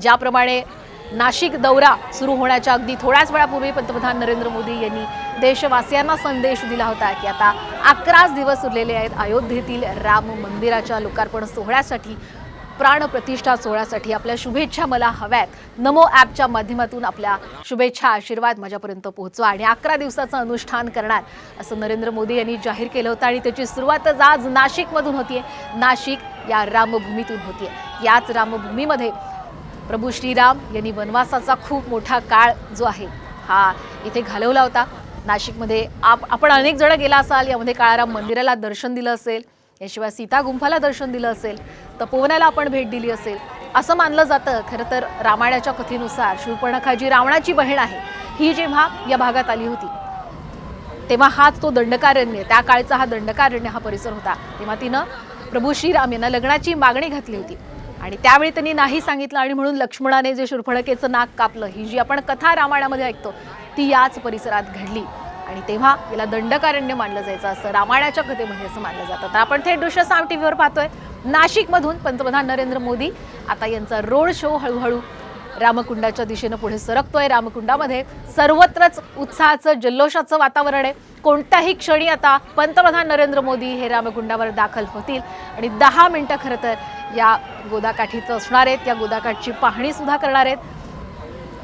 ज्याप्रमाणे नाशिक दौरा सुरू होण्याच्या अगदी थोड्याच वेळापूर्वी पंतप्रधान नरेंद्र मोदी यांनी देशवासियांना संदेश दिला होता की आता अकराच दिवस उरलेले आहेत. अयोध्येतील राम मंदिराच्या लोकार्पण सोहळ्यासाठी प्राणप्रतिष्ठा सोहळ्यासाठी आपल्या शुभेच्छा मला हव्यात. नमो ॲपच्या माध्यमातून आपल्या शुभेच्छा आशीर्वाद माझ्यापर्यंत पोहोचवा आणि अकरा दिवसाचं अनुष्ठान करणार असं नरेंद्र मोदी यांनी जाहीर केलं होतं आणि त्याची सुरुवातच आज नाशिकमधून होतीये. नाशिक या रामभूमीतून होतीये. याच रामभूमीमध्ये प्रभू श्रीराम यांनी वनवासाचा खूप मोठा काळ जो आहे हा इथे घालवला होता. नाशिकमध्ये आप आपण अनेक जण गेला असाल यामध्ये काळाराम मंदिराला दर्शन दिलं असेल याशिवाय सीता गुंफाला दर्शन दिलं असेल तपोवनाला आपण भेट दिली असेल असं मानलं जातं. खरं तर रामायणाच्या कथेनुसार शूर्पणखा जी रावणाची बहीण आहे ही जेव्हा या भागात आली होती तेव्हा हाच तो दंडकारण्य त्या काळचा हा दंडकारण्य हा परिसर होता. तेव्हा तिनं प्रभू श्रीराम यांना लग्नाची मागणी घातली होती. आणि त्यावेळी त्यांनी नाही सांगितलं आणि म्हणून लक्ष्मणाने जे शुरफळकेचं नाक कापलं ही जी आपण कथा रामायणामध्ये ऐकतो ती याच परिसरात घडली. आणि तेव्हा याला दंडकारण्य मानलं जायचं असं रामायणाच्या कथेमध्ये असं मानलं जातं. तर आपण थेट दृश्य साम टीव्हीवर पाहतोय. नाशिकमधून पंतप्रधान नरेंद्र मोदी आता यांचा रोड शो हळूहळू रामकुंडाच्या दिशेनं पुढे सरकतोय. रामकुंडामध्ये सर्वत्रच उत्साहाचं जल्लोषाचं वातावरण आहे. कोणत्याही क्षणी आता पंतप्रधान नरेंद्र मोदी हे रामकुंडावर दाखल होतील. आणि दहा मिनटं खरं तर या गोदाकाठीत असणार आहेत. या गोदाकाठची पाहणीसुद्धा करणार आहेत.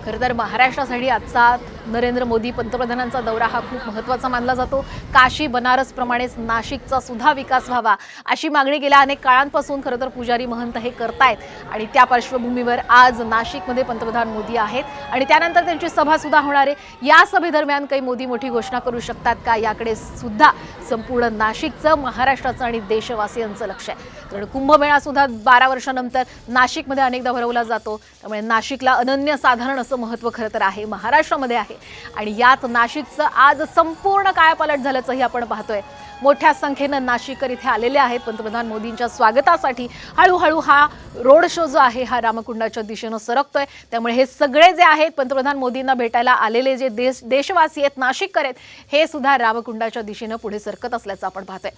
खरं तर महाराष्ट्रासाठी आजचा नरेंद्र मोदी पंतप्रधानांचा दौरा हा खूप महत्त्वाचा मानला जातो. काशी बनारसप्रमाणेच नाशिकचा सुद्धा विकास व्हावा अशी मागणी गेल्या अनेक काळांपासून खरं तर पुजारी महंत हे करतायत. आणि त्या पार्श्वभूमीवर आज नाशिकमध्ये पंतप्रधान मोदी आहेत. आणि त्यानंतर त्यांची सभा सुद्धा होणार आहे. या सभेदरम्यान काही मोदी मोठी घोषणा करू शकतात का? याकडे सुद्धा संपूर्ण नाशिकचं महाराष्ट्राचं आणि देशवासियांचं लक्ष आहे. कारण कुंभमेळा सुद्धा बारा वर्षानंतर नाशिकमध्ये अनेकदा भरवला जातो. त्यामुळे नाशिकला अनन्यसाधारण असं महत्त्व खरं तर आहे. महाराष्ट्रामध्ये आहे. आणि यात नाशिकचं आज संपूर्ण कायापालट झाल्याचंही आपण पाहतोय. मोठ्या संख्येनं नाशिककर इथे आलेले आहेत. पंतप्रधान मोदींच्या स्वागतासाठी हळूहळू हा रोड शो जो आहे हा रामकुंडाच्या दिशेनं सरकतोय. त्यामुळे हे सगळे जे आहेत पंतप्रधान मोदींना भेटायला आलेले जे देश देशवासी आहेत नाशिककर आहेत हे सुद्धा रामकुंडाच्या दिशेनं पुढे सरकत असल्याचं आपण पाहतोय.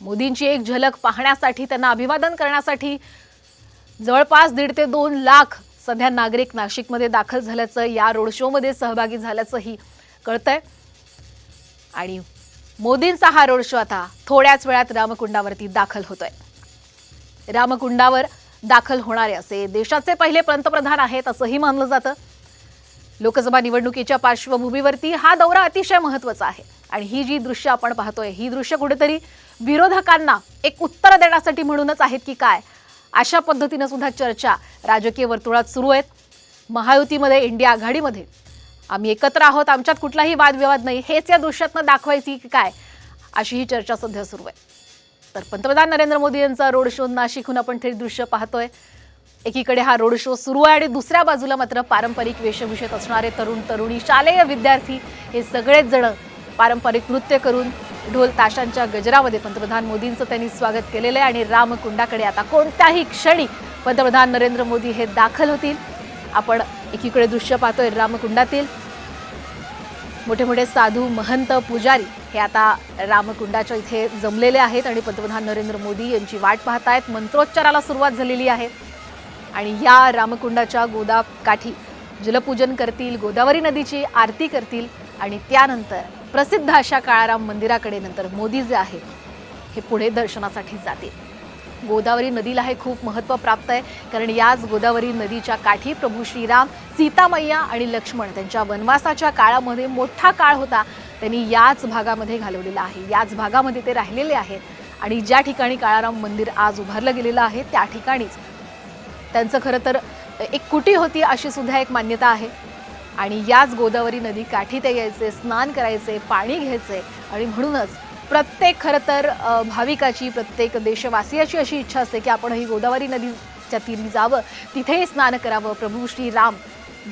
मोदींची एक झलक पाहण्यासाठी त्यांना अभिवादन करण्यासाठी जवळपास दीड ते दोन लाख सध्या नागरिक नाशिकमध्ये दाखल झाल्याचं या रोड शोमध्ये सहभागी झाल्याचंही कळतंय. आणि मोदींचा हा रोड शो आता थोड्याच वेळात रामकुंडावरती दाखल होतोय. रामकुंडावर दाखल होणारे असे देशाचे पहिले पंतप्रधान आहेत असंही मानलं जातं. लोकसभा निवडणुकीच्या पार्श्वभूमीवरती हा दौरा अतिशय महत्त्वाचा आहे. आणि ही जी दृश्य आपण पाहतोय ही दृश्य कुठेतरी विरोधकांना एक उत्तर देण्यासाठी म्हणूनच आहेत की काय? अशा पद्धतीनं सुद्धा चर्चा राजकीय वर्तुळात सुरू आहेत. महायुतीमध्ये इंडिया आघाडीमध्ये. आम्ही एकत्र आहोत आमच्यात कुठलाही वादविवाद नाही. हेच या दृश्यातनं दाखवायची की काय? अशी ही चर्चा सध्या सुरू आहे. तर पंतप्रधान नरेंद्र मोदी यांचा रोड शो नाशिकहून आपण थेट दृश्य पाहतोय. एकीकडे हा रोड शो सुरू आहे आणि दुसऱ्या बाजूला मात्र पारंपरिक वेशभूषेत असणारे तरुण तरुणी शालेय विद्यार्थी हे सगळेच जण पारंपरिक नृत्य करून ढोल ताशांच्या गजरामध्ये पंतप्रधान मोदींचं त्यांनी स्वागत केलेलं आहे आणि रामकुंडाकडे आता कोणत्याही क्षणी पंतप्रधान नरेंद्र मोदी हे दाखल होतील. आपण एकीकडे दृश्य पाहतोय रामकुंडातील. मोठे मोठे साधू महंत पुजारी हे आता रामकुंडाच्या इथे जमलेले आहेत आणि पंतप्रधान नरेंद्र मोदी यांची वाट पाहतायत. मंत्रोच्चाराला सुरुवात झालेली आहे. आणि या रामकुंडाच्या गोदा काठी जलपूजन करतील गोदावरी नदीची आरती करतील आणि त्यानंतर प्रसिद्ध अशा काळाराम मंदिराकडे नंतर मोदी जे आहेत हे पुढे दर्शनासाठी जातील. गोदावरी नदीला हे खूप महत्त्व प्राप्त आहे कारण याच गोदावरी नदीच्या काठी प्रभू श्रीराम सीतामय्या आणि लक्ष्मण त्यांच्या वनवासाच्या काळामध्ये मोठा काळ होता त्यांनी याच भागामध्ये घालवलेला आहे. याच भागामध्ये ते राहिलेले आहेत आणि ज्या ठिकाणी काळाराम मंदिर आज उभारलं गेलेलं आहे त्या ठिकाणीच. त्यांचं खरं तर एक कुटी होती अशी सुद्धा एक मान्यता आहे. आणि याच गोदावरी नदी काठी ते यायचे स्नान करायचे पाणी घ्यायचे आणि म्हणूनच प्रत्येक खरं तर भाविकाची प्रत्येक देशवासियाची अशी इच्छा असते की आपण ही गोदावरी नदीच्या तीरी जावं तिथेही स्नान करावं. प्रभू श्रीराम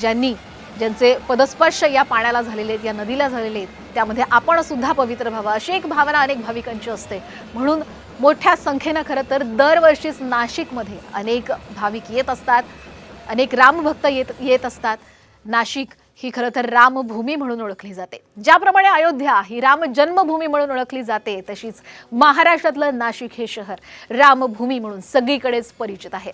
ज्यांनी ज्यांचे पदस्पर्श या पाण्याला झालेले आहेत या नदीला झालेले आहेत त्यामध्ये आपण सुद्धा पवित्र व्हावं अशी एक भावना अनेक भाविकांची असते. म्हणून मोठ्या संख्येनं खरं तर दरवर्षीच नाशिकमध्ये अनेक भाविक येत असतात अनेक रामभक्त येत येत असतात. नाशिक ही खरं तर रामभूमी म्हणून ओळखली जाते. ज्याप्रमाणे अयोध्या ही राम जन्मभूमी म्हणून ओळखली जाते तशीच महाराष्ट्रातलं नाशिक हे शहर रामभूमी म्हणून सगळीकडेच परिचित आहे.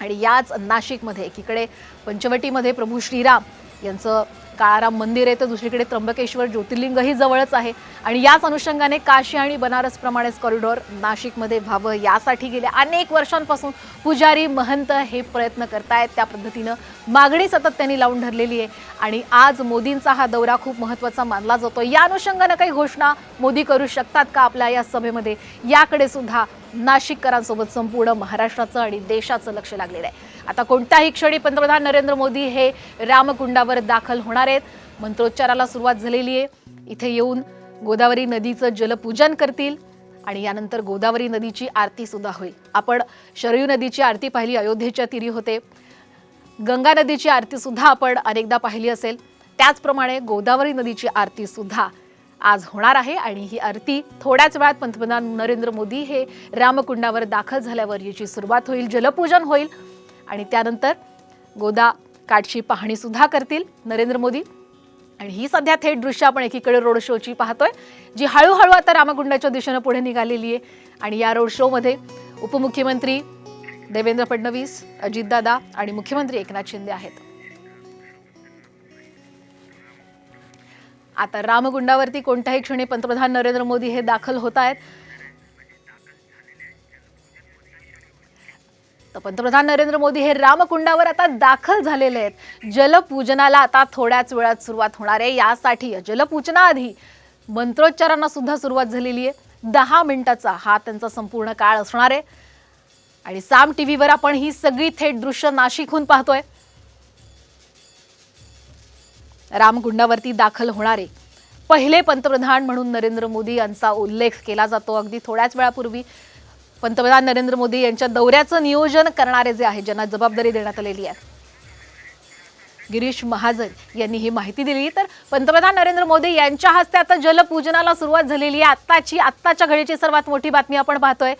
आणि याच नाशिकमध्ये एकीकडे पंचवटीमध्ये प्रभू श्रीराम यांचं काळाराम मंदिर आहे तर दुसरीकडे त्र्यंबकेश्वर ज्योतिर्लिंगही जवळच आहे. आणि याच अनुषंगाने काशी आणि बनारसप्रमाणेच कॉरिडॉर नाशिकमध्ये व्हावं यासाठी गेल्या अनेक वर्षांपासून पुजारी महंत हे प्रयत्न करतायत. त्या पद्धतीनं मागणी सतत त्यांनी लावून धरलेली आहे. आणि आज मोदींचा हा दौरा खूप महत्त्वाचा मानला जातो. या अनुषंगानं काही घोषणा मोदी करू शकतात का आपल्या या सभेमध्ये? याकडे सुद्धा नाशिककरांसोबत संपूर्ण महाराष्ट्राचं आणि देशाचं लक्ष लागलेलं आहे. आता कोणत्याही क्षणी पंतप्रधान नरेंद्र मोदी हे रामकुंडावर दाखल होणार आहेत. मंत्रोच्चाराला सुरुवात झालेली आहे. इथे येऊन गोदावरी नदीचं जलपूजन करतील आणि यानंतर गोदावरी नदीची आरती सुद्धा होईल. आपण शरयू नदीची आरती पाहिली अयोध्येच्या तिरी होते. गंगा नदीची आरती सुद्धा आपण अनेकदा पाहिली असेल. त्याचप्रमाणे गोदावरी नदीची आरती सुद्धा आज होणार आहे आणि ही आरती थोड्याच वेळात पंतप्रधान नरेंद्र मोदी हे रामकुंडावर दाखल झाल्यावर याची सुरुवात होईल जलपूजन होईल. आणि त्यानंतर गोदा काठची पाहणीसुद्धा करतील नरेंद्र मोदी. आणि ही सध्या थेट दृश्य आपण एकीकडे रोड शोची पाहतोय जी हळूहळू आता रामकुंडाच्या दिशेनं पुढे निघालेली आहे. आणि या रोड शोमध्ये उपमुख्यमंत्री देवेंद्र फडणवीस अजितदादा आणि मुख्यमंत्री एकनाथ शिंदे आहेत. आता रामगुंडावरती कोणत्याही क्षणी पंतप्रधान नरेंद्र मोदी हे दाखल होत आहेत. तर पंतप्रधान नरेंद्र मोदी हे रामकुंडावर आता दाखल झालेले आहेत. जलपूजनाला आता थोड्याच वेळात सुरुवात होणार आहे. यासाठी जलपूजनाआधी मंत्रोच्चारांना सुद्धा सुरुवात झालेली आहे. दहा मिनिटाचा हा त्यांचा संपूर्ण काळ असणार आहे. आणि साम टीव्हीवर आपण ही सगळी थेट दृश्य नाशिकहून पाहतोय. रामकुंडावरती दाखल होणारे पहिले पंतप्रधान म्हणून नरेंद्र मोदी यांचा उल्लेख केला जातो. अगदी थोड्याच वेळापूर्वी पंतप्रधान नरेंद्र मोदी यांच्या दौऱ्याचं नियोजन करणारे जे आहे ज्यांना जबाबदारी देण्यात आलेली आहे. गिरीश महाजन यांनी ही माहिती दिली. तर पंतप्रधान नरेंद्र मोदी यांच्या हस्ते आता जलपूजनाला सुरुवात झालेली आहे. आत्ताची आत्ताच्या घडीची सर्वात मोठी बातमी आपण पाहतोय.